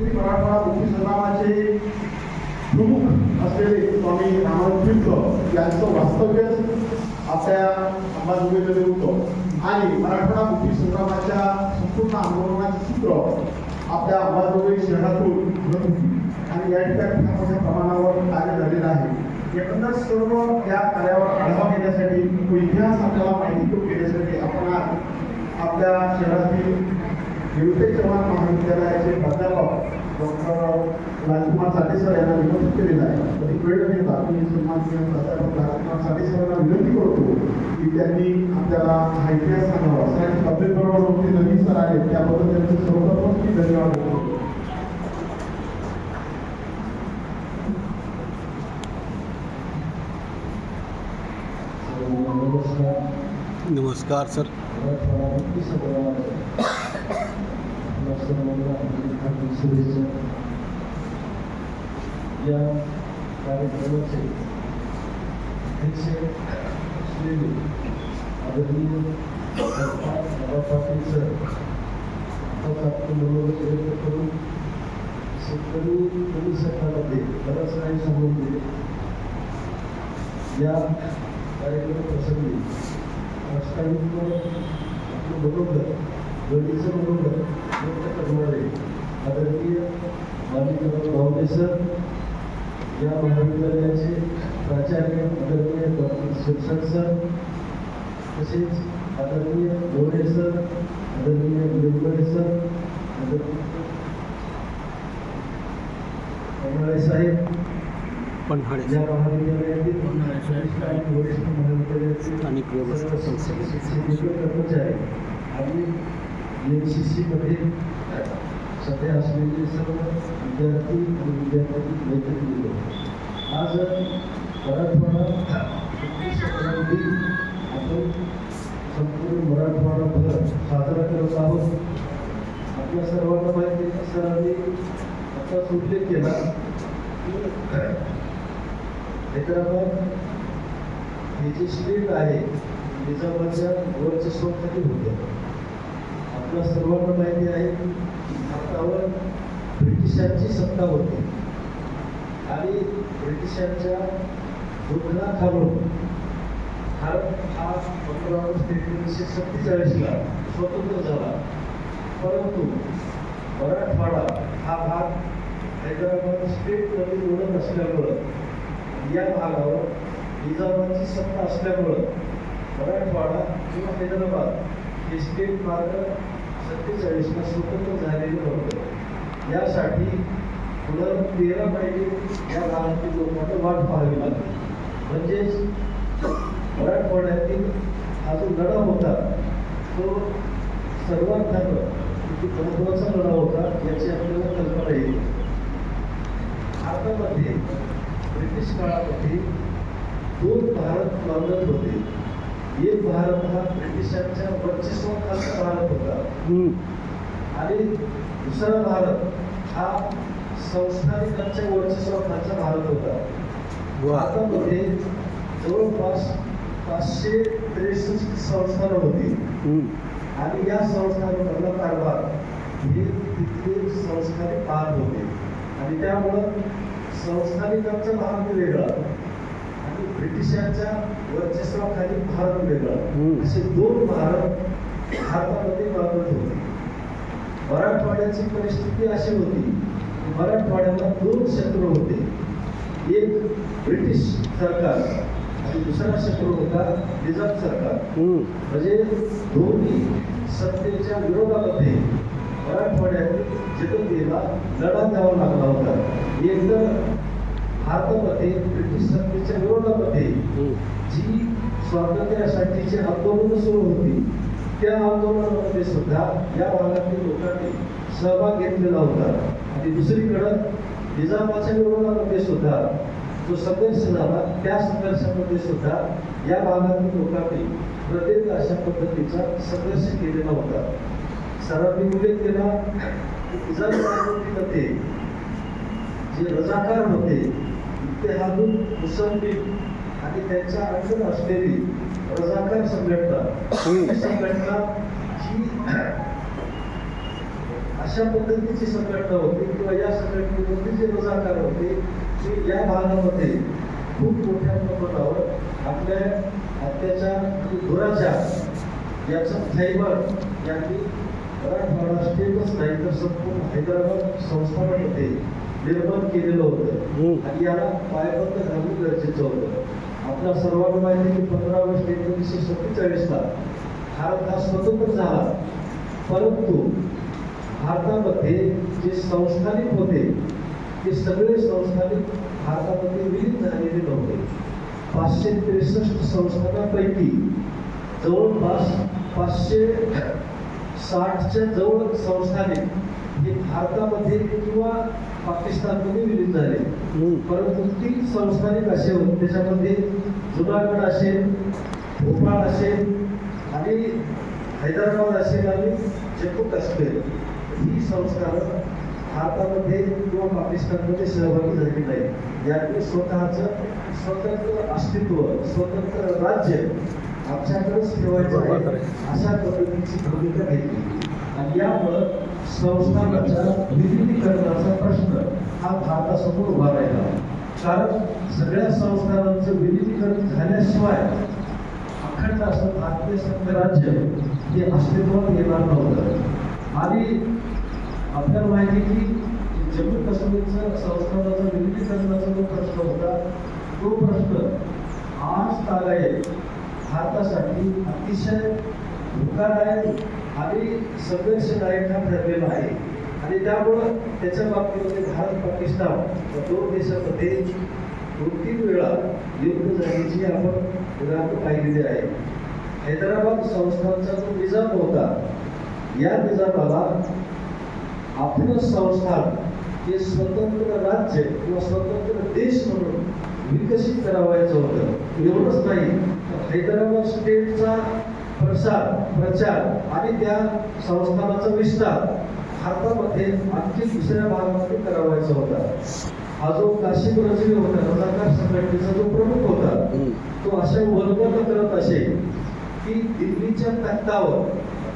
परिस्थिती मराठवाडा मुक्ती संग्रामाचे प्रमुख असलेले स्वामी रामानंद तीर्थ यांचं वास्तव्यच आपल्या अंबाजोगाईमध्ये होतं. आणि मराठवाडा मुक्ती संग्रामाच्या संपूर्ण आंदोलनाचे सूत्र आपल्या अंबाजोगाई शहरातून घडत होती आणि या ठिकाणी मोठ्या प्रमाणावर कार्य झालेलं आहे. एकंदर सर्व या कार्यावर आढावा घेण्यासाठी तो इतिहास आपल्याला माहिती करून घेण्यासाठी आपण आपल्या शहरातील निवृत्ती चव्हाण महाविद्यालयाचे प्राध्यापक डॉक्टर राजकुमार साठे सर यांना विनंती केलेला आहे तरी वेळ घेता मी सन्माननीय प्राध्यापक राजकुमार साठे सर यांना विनंती करतो की त्यांनी आपल्याला हा इतिहास सांगावा. सरांची तब्येत बरोबर नव्हती नवीन सर आले त्याबद्दल त्यांचे सर्वप्रथम मी धन्यवाद देतो. नमस्कार. नमस्कार सर. शुभेच्छा या कार्यक्रमाचे अध्यक्ष असलेले आदरणीय बाबा पाटील सर आपण व्यक्त करून शेतकरी कमी सत्रामध्ये बराच काही या कार्यक्रम प्रसंगी राष्ट्रवादीचं आपलं मनोगत गडीचं मनोगत व्यक्त करणारे आदरणीय मालिकराव भावने सर या महाविद्यालयाचे प्राचार्य आदरणीय डॉक्टर शिरसाट सर तसेच आदरणीय गोरे सर आदरणीय निलंबरे सर आदरणीय साहेब पन्हाळे या स्थानिक व्यवस्थापन सर्व सध्या असलेले सर्व विद्यार्थी आणि विद्यार्थी दिली आज मराठवाडा आपण संपूर्ण मराठवाडा भर साजरा करत आहोत आपल्या सर्वांना माहिती सरांनी आताच उल्लेख केला हैदराबाद हे जे स्ट्रीट आहे निजामाच्या वर्चस्वाखाली होतं? आपल्या सर्वांना माहिती आहे की भारतावर ब्रिटिशांची सत्ता होती. आणि ब्रिटिशांच्या धोरणाखालून भारत हा पंधरा ऑगस्ट एकोणीसशे सत्तेचाळीसला स्वतंत्र झाला. परंतु मराठवाडा हा भाग हैदराबाद स्टेटमध्ये मोडत असल्यामुळं या भागावर निजामाची सत्ता असल्यामुळं मराठवाडा किंवा हैदराबाद हे स्टेट मार्ग सत्तेचाळीसला स्वतंत्र झालेलं होतं. यासाठी पुढं तेरा पाहिजे या भागातील लोकांना वाट पाहावी लागली म्हणजेच मराठवाड्यातील हा जो लढा होता तो सर्वात किती महत्त्वाचा लढा होता याची आपल्याला कल्पना येईल. भारतामध्ये ब्रिटिश काळामध्ये दोन भारत मानत होते. एक भारत हा ब्रिटिशांच्या वर्चस्वाखालचा भारत होता. आणि दुसरा भारत हा संस्थानिकांच्या वर्चस्वाखालचा भारत होता. भारतामध्ये जवळपास पाचशे त्रेसष्ट संस्थानं होती. आणि या संस्थानामधला कारभार हे तिथले संस्थानिक पाहत होते. आणि त्यामुळं संस्थानिकांचा भारत वेगळा. आणि ब्रिटिशांच्या वर्चस्वाखाली भारत वेगळा. असे दोन भारत भारतामध्ये बांधत होते मराठवाड्याची परिस्थिती अशी होती की मराठवाड्याला दोन शत्रू होते. एक ब्रिटिश सरकार आणि दुसरा शत्रू होता निजाम सरकार. म्हणजे दोन्ही सत्तेच्या विरोधामध्ये मराठवाड्यातील जनतेला लढा द्यावा लागला होता. एक तर भारतामध्ये ब्रिटिश सत्तेच्या विरोधामध्ये जी स्वातंत्र्यासाठीची आंदोलन सुरू होती त्या आंदोलनामध्ये सुद्धा या भागातील लोकांनी सहभाग घेतलेला होता. आणि दुसरीकडं निजामाच्या विरोधामध्ये सुद्धा जो संघर्ष झाला त्या संघर्षामध्ये सुद्धा या भागातील लोकांनी प्रत्येक अशा पद्धतीचा संघर्ष केलेला होता. सरांनी उल्लेख केला की जे रजाकार होते इत्तेहादुल मुसल्लिम आणि त्यांच्या अंडर असलेली रजाकार संघटना. ही संघटना जी अशा पद्धतीची संघटना होती किंवा या संघटनेमध्ये जे रजाकार होते ते या भागामध्ये खूप मोठ्या प्रमाणावर आपल्या अत्याचार आणि दुराचार याचं थैबर यांनी मराठवाडा स्टेटच नाही तर संपूर्ण हैदराबाद संस्थानामध्ये निर्माण केलेलं होतं. आणि याला पायबंद घालणं गरजेचं होतं. आपल्या सर्वांना माहिती की पंधरा ऑगस्ट एकोणीसशे सत्तेचाळीसला भारत हा स्वतंत्र झाला. परंतु भारतामध्ये जे संस्थानिक होते ते सगळे संस्थानिक भारतामध्ये विलीन झालेले नव्हते. पाचशे त्रेसष्ट संस्थानापैकी जवळपास पाचशे साठच्या जवळ संस्थानिक हे भारतामध्ये किंवा पाकिस्तानमध्ये विलीन झाले. परंतु तीन संस्थानिक असे होते त्याच्यामध्ये जुनागड असेल भोपाळ असेल आणि हैदराबाद असेल आणि जम्मू काश्मीर. ही संस्थानं भारतामध्ये किंवा पाकिस्तानमध्ये सहभागी झाली नाही यांनी स्वतःचं स्वतंत्र अस्तित्व स्वतंत्र राज्य आमच्याकडेच ठेवायचं आहे. अशा पद्धतीची भूमिका घेतली. आणि यामुळं संस्थानाच्या विलिनीकरणाचा प्रश्न हा भारतासमोर उभा राहिला. कारण सगळ्या संस्थानांचं विलिनीकरण झाल्याशिवाय अखंड असं भारतीय संघराज्य हे अस्तित्वात येणार नव्हतं. आणि आपल्याला माहिती आहे की जम्मू काश्मीरचं संस्थानाचं विलिनीकरणाचा जो प्रश्न होता तो प्रश्न आज तागायत भारतासाठी अतिशय धोकादायक आम्ही संघर्षदायक हा ठरलेला आहे. आणि त्यामुळं त्याच्या बाबतीमध्ये भारत पाकिस्तान या दोन देशामध्ये दोन तीन वेळा युद्ध झाल्याची आपण उदाहरण पाहिलेली आहे हैदराबाद संस्थानचा जो निजाम होता या निजामाला आपलं संस्थान हे स्वतंत्र राज्य किंवा स्वतंत्र देश म्हणून विकसित करावायचं होतं. एवढंच नाही तर हैदराबाद स्टेटचा प्रसार प्रचार आणि त्या संस्थानाचा विस्तार भारतामध्ये आणखी दुसऱ्या भागामध्ये करावायचा होता. हा जो काशी रजवी होता रजाकार संघटनेचा जो प्रमुख होता तो अशा वर्णन करत असे की दिल्लीच्या तख्तावर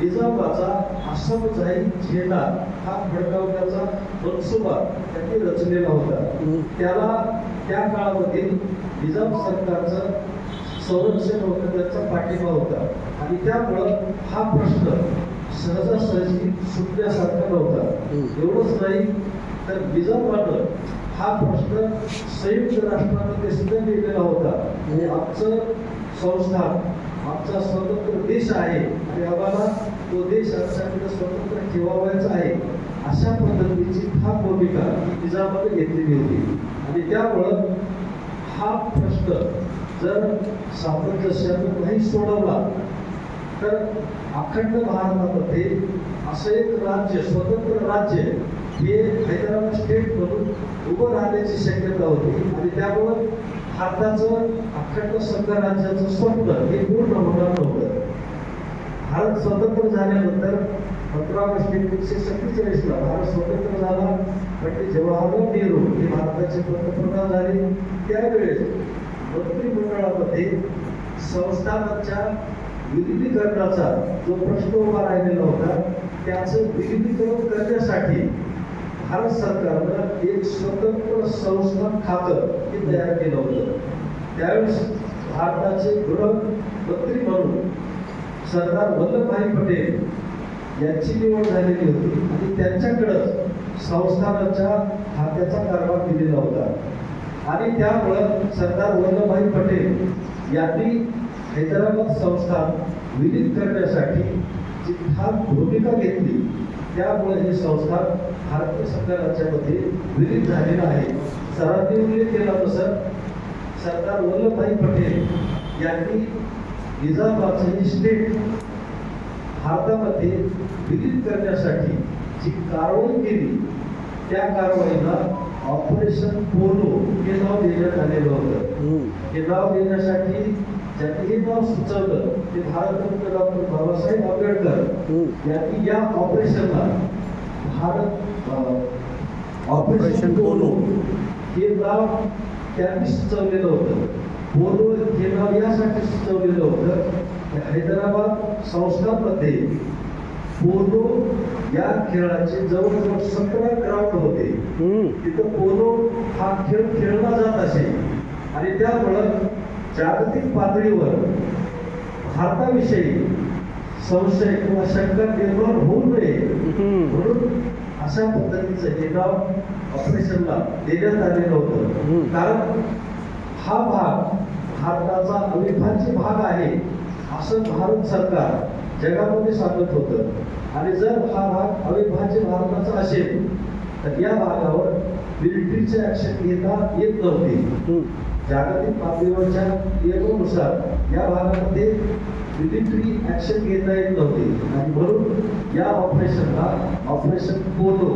निजामाचा आसम जाईल झेंडा हा फडकावण्याचा मनसुबा त्यांनी रचलेला होता. त्याला त्या काळामध्ये निजाम सरकारचं संरक्षण होतं त्याचा पाठिंबा होता. आणि त्यामुळं हा प्रश्न सहजासहजी सुटण्यासारखा नव्हता. एवढंच नाही तर निजामानं हा प्रश्न संयुक्त राष्ट्रामध्ये सुद्धा लिहिलेला होता. आणि आमचं संस्थान आमचा स्वतंत्र देश आहे. आणि आम्हाला तो देश आमच्याकडे स्वतंत्र ठेवावायचा आहे. अशा पद्धतीची हा भूमिका निजामाने घेतलेली होती. आणि त्यामुळं हा प्रश्न जर सामंजस्यानं नाही सोडवला तर अखंड भारतामध्ये असं एक राज्य स्वतंत्र राज्य हे हैदराबाद स्टेट म्हणून उभं राहण्याची शक्यता होती. आणि त्यामुळं भारताचं अखंड संघराज्याचं स्वप्न हे पूर्ण होणार नव्हतं. भारत स्वतंत्र झाल्यानंतर पंधरा ऑगस्ट एकोणीसशे सत्तेचाळीसला भारत स्वतंत्र झाला. म्हणजे जवाहरलाल नेहरू हे भारताचे पंतप्रधान झाले त्यावेळेस मंत्रिमंडळामध्ये संस्थानाच्या विलिनीकरणाचा जो प्रश्न उभा राहिलेला होता त्याचं विलिनीकरण करण्यासाठी भारत सरकारनं एक स्वतंत्र संस्थान खातं हे तयार केलं होतं. त्यावेळेस भारताचे गृहमंत्री म्हणून सरदार वल्लभभाई पटेल यांची निवड झालेली होती आणि त्यांच्याकडंच संस्थानाच्या खात्याचा कारभार दिलेला होता. आणि त्यामुळं सरदार वल्लभभाई पटेल यांनी हैदराबाद संस्थान विलीन करण्यासाठी जी ठाम भूमिका घेतली त्यामुळे हे संस्थान भारतीय संघ विलीन झालेलं आहे. सरांनी उल्लेख केला तसं सरदार वल्लभभाई पटेल यांनी निजामाचं हे स्टेट भारतामध्ये विलीन करण्यासाठी जी कारवाई केली त्या कारवाईला ऑपरेशन पोलो हे नाव देण्यात आलेलं होतं हम्म. हे नाव देण्यासाठी ज्यांनी हे नाव सुचवलं ते भारतरत्न डॉक्टर बाबासाहेब आंबेडकर हम्म. यांनी या ऑपरेशनला भारत ऑपरेशन पोलो हे नाव त्यांनी सुचवलेलं होतं पोलो हे नाव यासाठी सुचवलेलं होतं की हैदराबाद संस्थांमध्ये पोलो या खेळाचे जवळजवळ सतरा ग्राउंड होते. तिथं पोलो हा खेळ खेळला जात असे आणि त्यामुळं जागतिक पातळीवर भारताविषयी संशय किंवा शंका निर्माण होऊ नये. म्हणून अशा पद्धतीचं हे नाव ऑपरेशनला देण्यात आलेलं होतं. कारण हा भाग भारताचा अविभाज्य भाग आहे असं भारत सरकार जगामध्ये सांगत होतं आणि जर हा भाग अविभाज्य भारताचा असेल तर या भागावर मिलिटरीचे ऍक्शन घेता येत नव्हती. जागतिक पातळीवरच्या नियमानुसार या भागामध्ये मिलिटरी ऍक्शन घेता येत नव्हती आणि म्हणून या ऑपरेशनला ऑपरेशन पोलो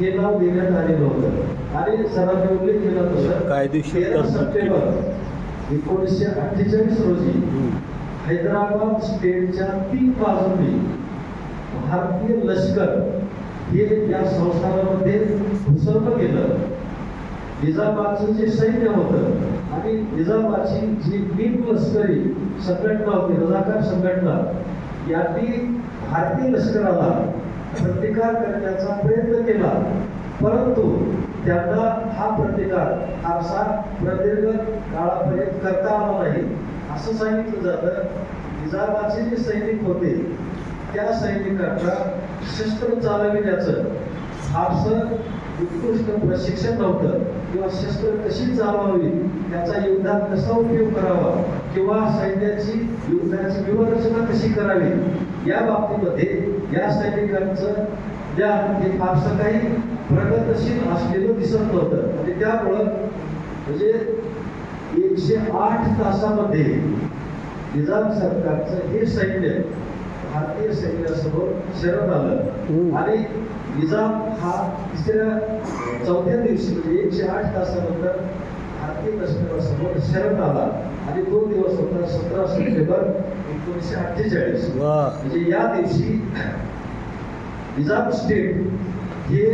हे नाव देण्यात आलेलं होतं आणि सरांनी उल्लेख केला तसं कायदेशीर तेरा सप्टेंबर एकोणीसशे अठ्ठेचाळीस रोजी. हैदराबाद स्टेटच्या तीन बाजूंनी भारतीय लष्कर हे या संस्थानामध्ये घुसवलं गेलं निजामाचं जे सैन्य होतं आणि निजामाची जी बिन लष्करी संघटना होती रजाकार संघटना यांनी भारतीय लष्कराला प्रतिकार करण्याचा प्रयत्न केला. परंतु त्यांना हा प्रतिकार फारसा प्रदीर्घ काळापर्यंत करता आला नाही. असं सांगितलं जातं. निजामाचे जे सैनिक होते त्या सैनिकांना शस्त्र चालविण्याचं फारसं उत्कृष्ट प्रशिक्षण नव्हतं. किंवा शस्त्र कशी चालवावी त्याचा युद्धात कसा उपयोग करावा किंवा सैन्याची युद्धाची व्यूहरचना कशी करावी या बाबतीमध्ये या सैनिकांचं ज्ञान हे फारसं काही प्रगतशील असलेलं दिसत नव्हतं. आणि त्यामुळं म्हणजे एकशे आठ तासामध्ये निजाम सरकारचं हे सैन्य भारतीय सैन्यासमोर शरण आलं. आणि निजाम हा तिसऱ्या चौथ्या दिवशी म्हणजे एकशे आठ तासानंतर भारतीय लष्करासमोर शरण आला. आणि तो दिवस होता सतरा सप्टेंबर एकोणीसशे अठ्ठेचाळीस. म्हणजे या दिवशी निजाम स्टेट हे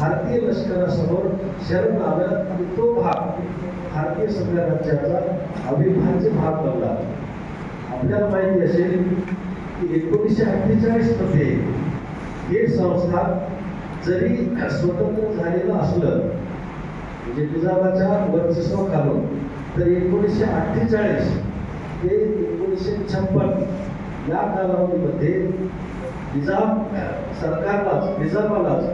भारतीय लष्करासमोर शरण आलं. आणि तो भाग भारतीय सगळ्या राज्याचा अविभाज्य भाग बनला. आपल्याला माहिती असेल की एकोणीसशे अठ्ठेचाळीसमध्ये हे संस्थान जरी स्वतंत्र झालेलं असलं म्हणजे निजामाच्या वर्चस्वाखालून तर एकोणीसशे अठ्ठेचाळीस ते एकोणीसशे छप्पन या कालावधीमध्ये निजाम सरकारलाच निजामालाच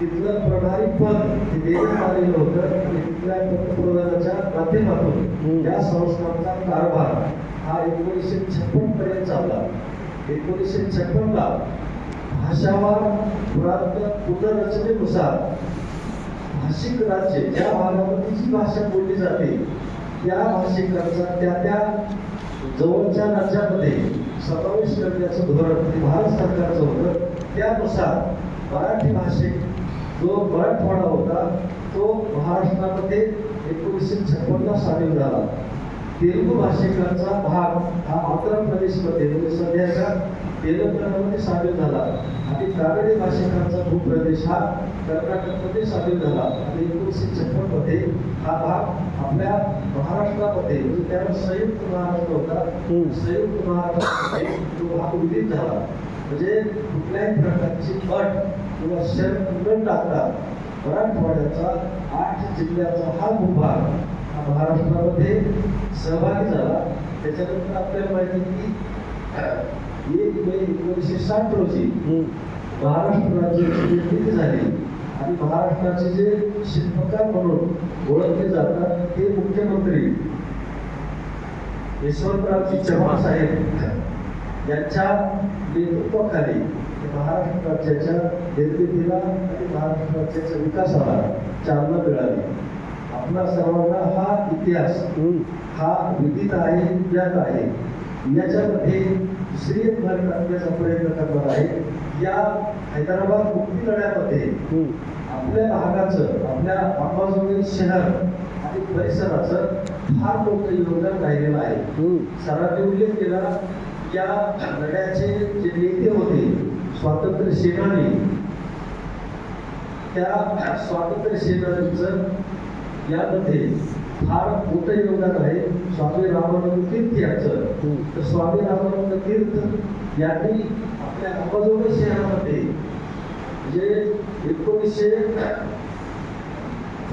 तिथलं प्रभारी पद हे देण्यात आलेलं होतं. आणि तिथल्या पंतप्रधानाच्या माध्यमातून या संस्थांचा कारभार हा एकोणीसशे छप्पन पर्यंत चालला. एकोणीसशे छप्पनला भाषावार पुरातन पुनर्रचनेनुसार भाषिक राज्य ज्या भागामध्ये जी भाषा बोलली जाते त्या भाषिकांचा त्या त्या जवळच्या राज्यामध्ये समावेश करण्याचं धोरण म्हणजे भारत सरकारचं होतं. त्यानुसार मराठी भाषिक जो मराठवाडा होता तो महाराष्ट्रामध्ये एकोणीसशे छप्पनला सामील झाला. तेलुगू भाषिकांचा भाग हा आंध्र प्रदेशमध्ये म्हणजे सध्याच्या तेलंगणामध्ये सामील झाला. आणि कानडी भाषिकांचा भूप्रदेश हा कर्नाटकमध्ये सामील झाला. आणि एकोणीसशे छप्पनमध्ये हा भाग आपल्या महाराष्ट्रामध्ये म्हणजे त्यावेळेस संयुक्त महाराष्ट्र होता. संयुक्त महाराष्ट्रामध्ये तो भाग विलीन झाला. म्हणजे कुठल्याही प्रकारची अट किंवा शर्त न टाकता मराठवाड्याचा आठ जिल्ह्याचा हा भूभाग हा महाराष्ट्रामध्ये सहभागी झाला त्याच्यानंतर आपल्याला माहिती की एक मे एकोणीसशे साठ रोजी. महाराष्ट्र राज्याची निर्मिती झाली आणि महाराष्ट्राचे जे शिल्पकार म्हणून ओळखले जातात ते मुख्यमंत्री यशवंतरावजी चव्हाण साहेब यांच्या नेतृत्वाखाली महाराष्ट्र राज्याच्या निर्मितीला आणि महाराष्ट्र राज्याच्या विकासाला चालना मिळाली आपला सर्वांना हा इतिहास. हा विदित आहे ज्ञात आहे याच्यामध्ये भर टाकण्याचा प्रयत्न करणार आहे या हैदराबाद मुक्ती लढ्यामध्ये. आपल्या भागाचं आपल्या अंबाजोगाई शहर आणि परिसराचं फार मोठं योगदान राहिलेलं आहे. सरांनी उल्लेख केला या लढ्याचे जे नेते होते स्वातंत्र्य सेनानी त्या स्वातंत्र्य सेनानीचं यामध्ये फार मोठं योगदान आहे स्वामी रामानंद तीर्थ याचं. तर स्वामी रामानंद तीर्थ यांनी आपल्या अंबाजोगाई शहरामध्ये जे एकोणीसशे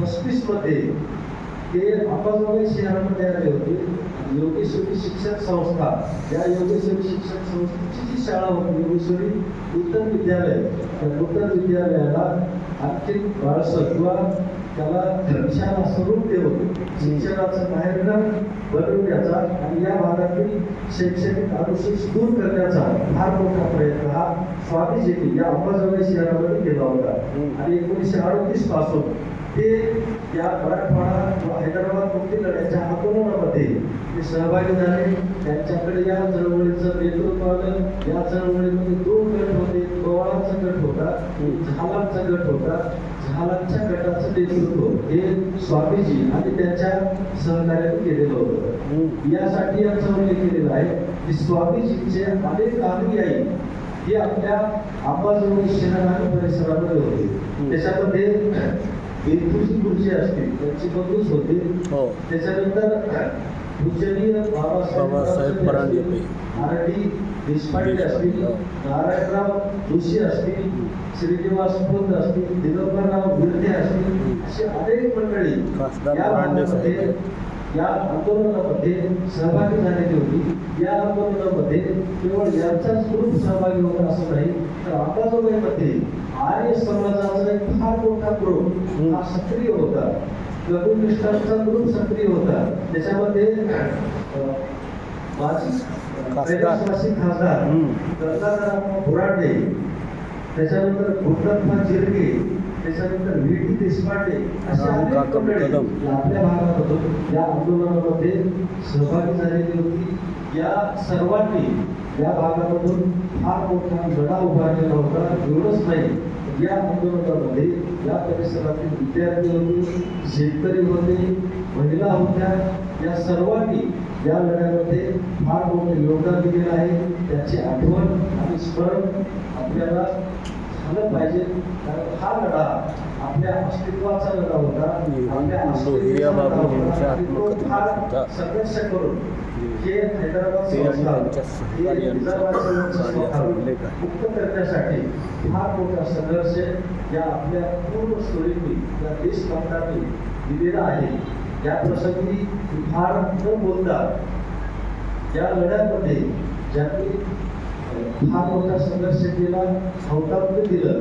पस्तीसमध्ये ते अंबाजोगाई शहरामध्ये आले होते. योगेश्वरी शिक्षण संस्था या योगेश्वरी शिक्षण संस्थेची जी शाळा होती योगेश्वरी नूतन विद्यालय त्या नूतन विद्यालयाला आणखी बाळसं किंवा त्याला विशाल असं रूप देऊन शिक्षणाचं बाहेरनं बनवण्याचा आणि या भागातील शैक्षणिक अनुशेष दूर करण्याचा फार मोठा प्रयत्न हा स्वामीजींनी या अंबाजोगाई शहरामध्ये केला होता. आणि एकोणीसशे अडतीसपासून ते या मराठवाडा व हैदराबाद मुक्ती लढ्याच्या आंदोलनामध्ये ते सहभागी झाले. त्यांच्याकडे या चळवळीचं नेतृत्व आलं. या चळवळीमध्ये दोन गट होते. गोवाळांचा गट होता झालांचा गट होता झालांच्या गटाचं नेतृत्व हे स्वामीजी आणि त्यांच्या सहकार्याने केलेलं होतं. यासाठी यांचा उल्लेख केलेला आहे की स्वामीजींचे अनेक अनुयायी हे आपल्या अंबाजोगाई शहर आणि परिसरामध्ये होते. त्याच्यामध्ये वेदपूरची गुरुजी असतील त्यांची बंधूच होते. हो. त्याच्यानंतर बाबासाहेब परांजपे परांजपे. असतील, देशपांडे. नारायणराव जोशी असतील श्रीनिवास पुंद असतील दिगंबरराव विरते असतील अशी अनेक मंडळी या आंदोलनामध्ये सहभागी झालेली होती या आंदोलनामध्ये केवळ यांचाच ग्रुप सहभागी होता असं नाही तर अंबाजोगाईमध्ये आर्य समाजाचा एक फार मोठा ग्रुप हा सक्रिय होता लघुनिष्ठांचा ग्रुप सक्रिय होता. त्याच्यामध्ये माजी खासदार. गंगाधरराव बुराडे त्याच्यानंतर गुरुनाथराव जिरगे त्याच्यानंतर व्ही टी देशपांडे राम अनेक मंडळी. आपल्या भागामधून या आंदोलनामध्ये सहभागी झालेली होती. या सर्वांनी या भागामधून फार मोठा लढा उभारलेला होता. एवढंच नाही या आंदोलनामध्ये या परिसरातील विद्यार्थी होते शेतकरी होते महिला होत्या या सर्वांनी या लढ्यामध्ये फार मोठे योगदान दिलेलं आहे. त्याची आठवण आणि स्मरण आपल्याला झालं पाहिजे. कारण हा लढा आपल्या अस्तित्वाचा लढा होता. आपल्या होता. संघर्ष करून हे हैदराबाद हे. मुक्त करण्यासाठी फार मोठा संघर्ष या आपल्या पूर्ण स्टोरीनी या देशभक्तांनी दिलेला आहे या प्रसंगी फार न बोलता या लढ्यामध्ये ज्यांनी फार मोठा संघर्ष केला? हौतात्म्य दिलं.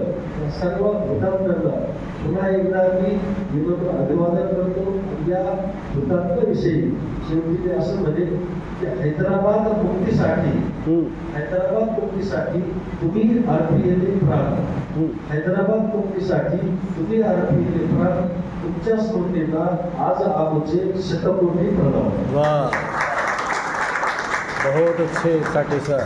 सर्व हुतात्म्यांना पुन्हा एकदा मी विनोद अभिवादन करतो. या हुतात्म्याविषयी शेवटी ते असं म्हणे की हैदराबाद मुक्तीसाठी. हैदराबाद मुक्तीसाठी तुम्ही आरपीएल प्राण. हैदराबाद मुक्तीसाठी तुम्ही आरपीएल प्राण. तुमच्या स्मृतीला आज आमचे शतकोटी प्रणव वाह. बहुत अच्छे सर.